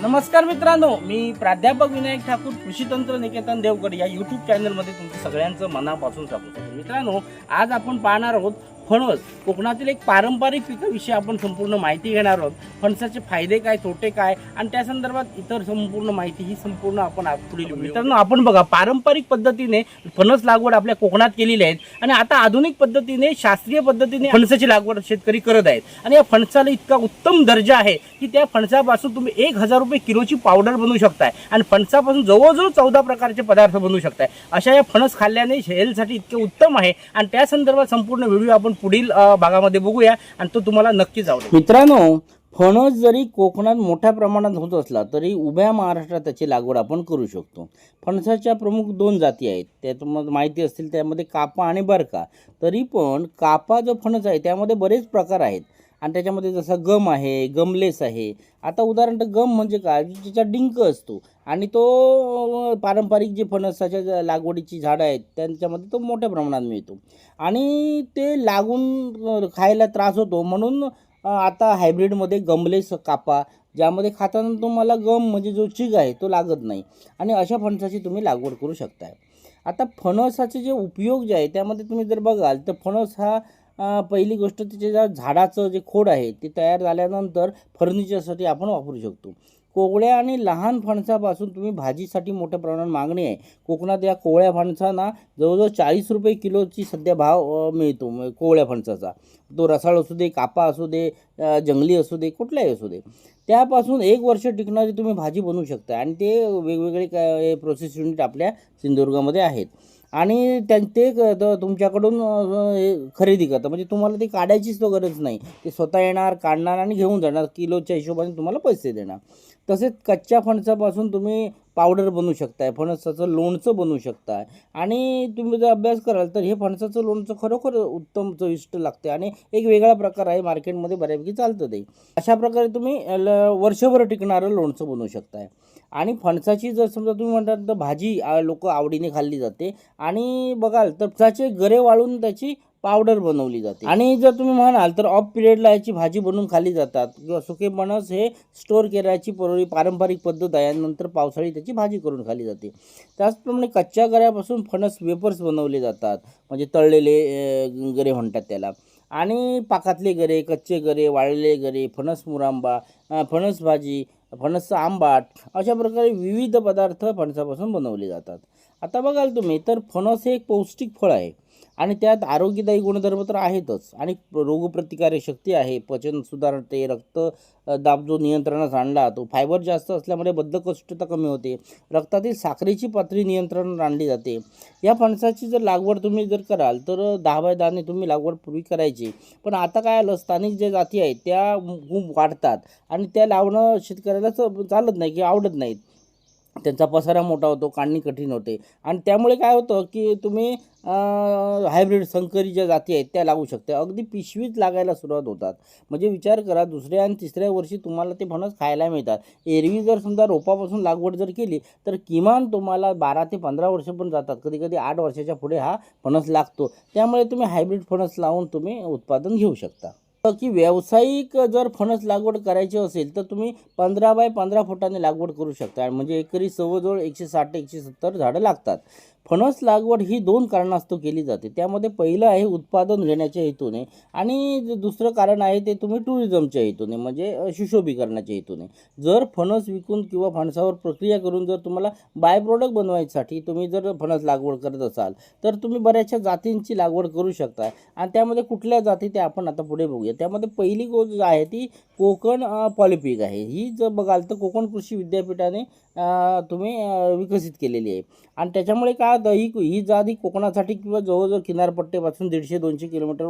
नमस्कार मित्रांनो मी प्राध्यापक विनायक ठाकूर कृषी तंत्र निकेतन देवगड या युट्यूब चॅनलमध्ये तुमचं सगळ्यांचं मनापासून स्वागत आहे मित्रांनो आज आपण पाहणार आहोत फणस कोकणातील एक पारंपरिक पिकाविषयी आपण संपूर्ण माहिती घेणार आहोत. फणसाचे फायदे काय तोटे काय आणि त्या संदर्भात इतर संपूर्ण माहिती ही संपूर्ण आपण पुढील मित्रांनो आपण बघा पारंपरिक पद्धतीने फणस लागवड आपल्या कोकणात केलेली आहे. आणि आता आधुनिक पद्धतीने शास्त्रीय पद्धतीने फणसाची लागवड शेतकरी करत आहेत. आणि या फणसाला इतका उत्तम दर्जा आहे की त्या फणसापासून तुम्ही एक हजार रुपये किलोची पावडर बनवू शकताय. आणि फणसापासून जवळजवळ चौदा प्रकारचे पदार्थ बनवू शकताय. अशा या फणस खाल्ल्याने हेल्थसाठी इतके उत्तम आहे. आणि त्या संदर्भात संपूर्ण व्हिडिओ आपण पुढील भागामध्ये बघूया आणि तो तुम्हाला नक्कीच आवडेल मित्रांनो फणस जरी कोकणात मोठ्या प्रमाणात होत असला तरी उभ्या महाराष्ट्रात त्याची लागवड आपण करू शकतो. फणसाच्या प्रमुख दोन जाती आहेत. त्या तुम्हाला माहिती असतील त्यामध्ये कापा आणि बरका. तरी पण कापा जो फणस आहे त्यामध्ये बरेच प्रकार आहेत. आणि त्याच्यामध्ये जसं गम आहे गमलेस आहे. आता उदाहरण गम म्हणजे काय? ज्याचा डिंक असतो. आणि तो पारंपरिक जे फणसाच्या लागवडीची झाडं आहेत त्यांच्यामध्ये तो मोठ्या प्रमाणात मिळतो. आणि ते लागून खायला त्रास होतो. म्हणून आता हायब्रिडमध्ये गमलेस कापा ज्यामध्ये खाताना तुम्हाला गम म्हणजे जो चिग आहे तो लागत नाही. आणि अशा फणसाची तुम्ही लागवड करू शकताय. आता फणसाचे जे उपयोग जे आहे त्यामध्ये तुम्ही जर बघाल तर फणस हा पहिली गोष्ट त्याच्या ज्या झाडाचं जे खोड आहे ते तयार झाल्यानंतर फर्निचरसाठी आपण वापरू शकतो. कोवळ्या आणि लहान फणसापासून तुम्ही भाजीसाठी मोठ्या प्रमाणात मागणी आहे. कोकणात या कोवळ्या फणसांना जवळजवळ चाळीस रुपये किलोची सध्या भाव मिळतो कोवळ्या फणसाचा. तो रसाळ असू दे कापा असू दे जंगली असू दे कुठलाही असू दे. त्यापासून एक वर्ष टिकणारी तुम्ही भाजी बनवू शकता आणि ते वेगवेगळे काय प्रोसेस युनिट आपल्या सिंधुदुर्गामध्ये आहेत. आणि त्यां ते क- तुमच्याकडून हे खरेदी करतं म्हणजे तुम्हाला ते काढायचीच तो गरज नाही. ते स्वतः येणार काढणार आणि घेऊन जाणार. किलोच्या हिशोबाने तुम्हाला पैसे देणार. तसेच कच्च्या फणसापासून तुम्ही पावडर बनवू शकताय फणसाचं लोणचं बनवू शकताय. आणि तुम्ही जर अभ्यास कराल तर हे फणसाचं लोणचं खरोखर उत्तम चविष्ट लागते आणि एक वेगळा प्रकार आहे मार्केटमध्ये बऱ्यापैकी चालतं ते. अशा प्रकारे तुम्ही ल- वर्षभर टिकणारं लोणचं बनवू शकताय. आणि फणसाची जर समजा तुम्ही म्हणतात तर भाजी लोक आवडीने खाल्ली जाते. आणि बघाल तर फणसाचे गरे वाळून त्याची पावडर बनवली जाते. आणि जर तुम्ही म्हणाल तर ऑफ पिरियडला याची भाजी बनवून खाल्ली जातात. किंवा सुके फणस हे स्टोअर केल्याची पूर्वी पारंपरिक पद्धत आहे. आणि नंतर पावसाळी त्याची भाजी करून खाल्ली जाते. त्याचप्रमाणे कच्च्या गऱ्यापासून फणस वेपर्स बनवले जातात. म्हणजे तळलेले गरे म्हणतात त्याला. आणि पाकातले गरे कच्चे गरे वाळलेले गरे फणस मुरांबा फणस भाजी फणसचा आंबाट अशा प्रकारे विविध पदार्थ फणसापासून बनवले जातात. आता बघाल तुम्ही तर फणस हे एक पौष्टिक फळ आहे. आणि त्यात आरोग्यदायी गुणधर्म तर आहेतच. आणि रोगप्रतिकारक शक्ती आहे. पचन सुधारते रक्त दाब जो नियंत्रणास आणला तो फायबर जास्त असल्यामुळे बद्धकोष्ठता कमी होते. रक्तातील साखरेची पातळी नियंत्रणात आणली जाते. या फणसाची जर लागवड तुम्ही जर कराल तर दहा बाय दहाने तुम्ही लागवड पूर्वी करायची. पण आता काय आलं स्थानिक ज्या जाती आहेत त्या खूप वाढतात. आणि त्या लावणं शेतकऱ्याला चालत नाही किंवा आवडत नाहीत. त्यांचा पसारा मोठा होतो काढणी कठीण होते. आणि त्यामुळे काय होतं की तुम्ही हायब्रिड संकरी ज्या जाती आहेत त्या लागू शकते अगदी पिशवीच लागायला सुरुवात होतात. म्हणजे विचार करा दुसऱ्या आणि तिसऱ्या वर्षी तुम्हाला ते फणस खायला मिळतात. एरवी जर समजा रोपापासून लागवड जर केली तर किमान तुम्हाला बारा ते पंधरा वर्ष पण जातात. कधी कधी आठ वर्षाच्या पुढे हा फणस लागतो. त्यामुळे तुम्ही हायब्रिड फणस लावून तुम्ही उत्पादन घेऊ शकता. की व्यावसायिक जर फणस लागवड करायची असेल तर तुम्ही पंधरा बाय पंधरा फुटाने लागवड करू शकता. म्हणजे एकरी जवळजवळ एकशे साठ ते एकशे सत्तर झाडं लागतात. फणस लागवड ही दोन कारणास्तव केली जाते. त्यामध्ये पहिलं आहे उत्पादन घेण्याच्या हेतूने आणि जे दुसरं कारण आहे ते तुम्ही टुरिझमच्या हेतूने म्हणजे सुशोभीकरणाच्या हेतूने. जर फणस विकून किंवा फणसावर प्रक्रिया करून जर तुम्हाला बाय प्रोडक्ट बनवायसाठी तुम्ही जर फणस लागवड करत असाल तर तुम्ही बऱ्याचशा जातींची लागवड करू शकता. आणि त्यामध्ये कुठल्या जाती ते आपण आता पुढे बघूया. त्यामध्ये पहिली गोष्ट आहे ती कोकण पॉलिपिक आहे. ही जर बघाल तर कोकण कृषी विद्यापीठाने तुम्ही विकसित केलेली आहे. आणि त्याच्यामुळे काय दही ही ही जात ही कोकणासाठी किंवा जवळजवळ किनारपट्टीपासून दीडशे दोनशे किलोमीटर